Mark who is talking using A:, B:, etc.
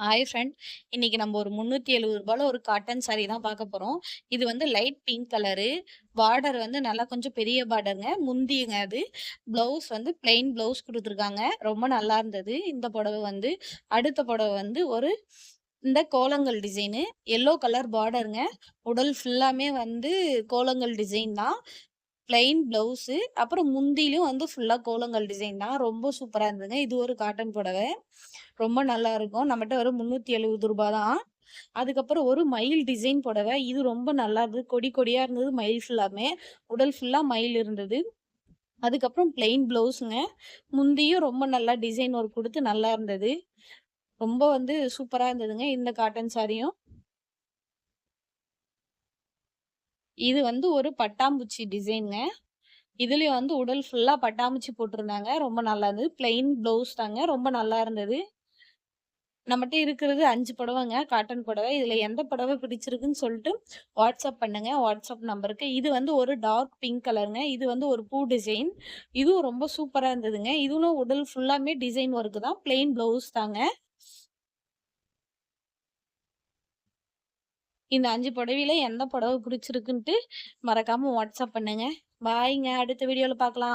A: Hi friend இன்னைக்கு நம்ம ஒரு முந்நூற்றி எழுபது ரூபாயில் ஒரு காட்டன் சாரீ தான் பார்க்க போகிறோம் இது வந்து லைட் பிங்க் கலரு பார்டர் வந்து நல்லா கொஞ்சம் பெரிய பார்டருங்க முந்திங்க அது. ப்ளவுஸ் வந்து பிளெயின் ப்ளவுஸ் கொடுத்துருக்காங்க. ரொம்ப நல்லா இருந்தது. இந்த புடவை வந்து அடுத்த புடவை வந்து ஒரு இந்த கோலங்கள் டிசைனு எல்லோ கலர் பார்டருங்க உடல் ஃபுல்லாமே வந்து கோலங்கள் டிசைன் தான். பிளெயின் பிளவுஸு அப்புறம் முந்திலையும் வந்து ஃபுல்லாக கோலங்கள் டிசைன் தான். ரொம்ப சூப்பராக இருந்ததுங்க. இது ஒரு காட்டன் புடவை. ரொம்ப நல்லா இருக்கும். நம்மகிட்ட வரும் முந்நூற்றி எழுபது ரூபா தான். அதுக்கப்புறம் ஒரு மயில் டிசைன் புடவை. இது ரொம்ப நல்லா இருந்தது. கொடி கொடியாக இருந்தது. மயில் ஃபுல்லாமே உடல் ஃபுல்லாக மயில் இருந்தது. அதுக்கப்புறம் பிளெயின் ப்ளவுஸுங்க முந்தியும் ரொம்ப நல்லா டிசைன் ஒர்க் கொடுத்து நல்லா இருந்தது. ரொம்ப வந்து சூப்பராக இருந்ததுங்க. இந்த காட்டன் சாரியும் இது வந்து ஒரு பட்டாம்பூச்சி டிசைனுங்க இதுலேயும் வந்து உடல் ஃபுல்லாக பட்டாம்பூச்சி போட்டிருந்தாங்க. ரொம்ப நல்லா இருந்தது. பிளெயின் ப்ளவுஸ் தாங்க. ரொம்ப நல்லா இருந்தது. நம்மகிட்ட இருக்கிறது அஞ்சு புடவைங்க. காட்டன் புடவை. இதில் எந்த புடவை பிடிச்சிருக்குன்னு சொல்லிட்டு வாட்ஸ்அப் பண்ணுங்க. வாட்ஸ்அப் நம்பருக்கு இது வந்து ஒரு டார்க் பிங்க் கலருங்க இது வந்து ஒரு பூ டிசைன் இதுவும் ரொம்ப சூப்பராக இருந்ததுங்க. இதுவும் உடல் ஃபுல்லாமே டிசைன் ஒர்க்கு தான். பிளெயின் ப்ளவுஸ் தாங்க. இந்த அஞ்சு புடவையில எந்த புடவை பிடிச்சிருக்குன்ட்டு மறக்காம வாட்ஸ்அப் பண்ணுங்க. பாய்ங்க அடுத்த வீடியோவில் பார்க்கலாம்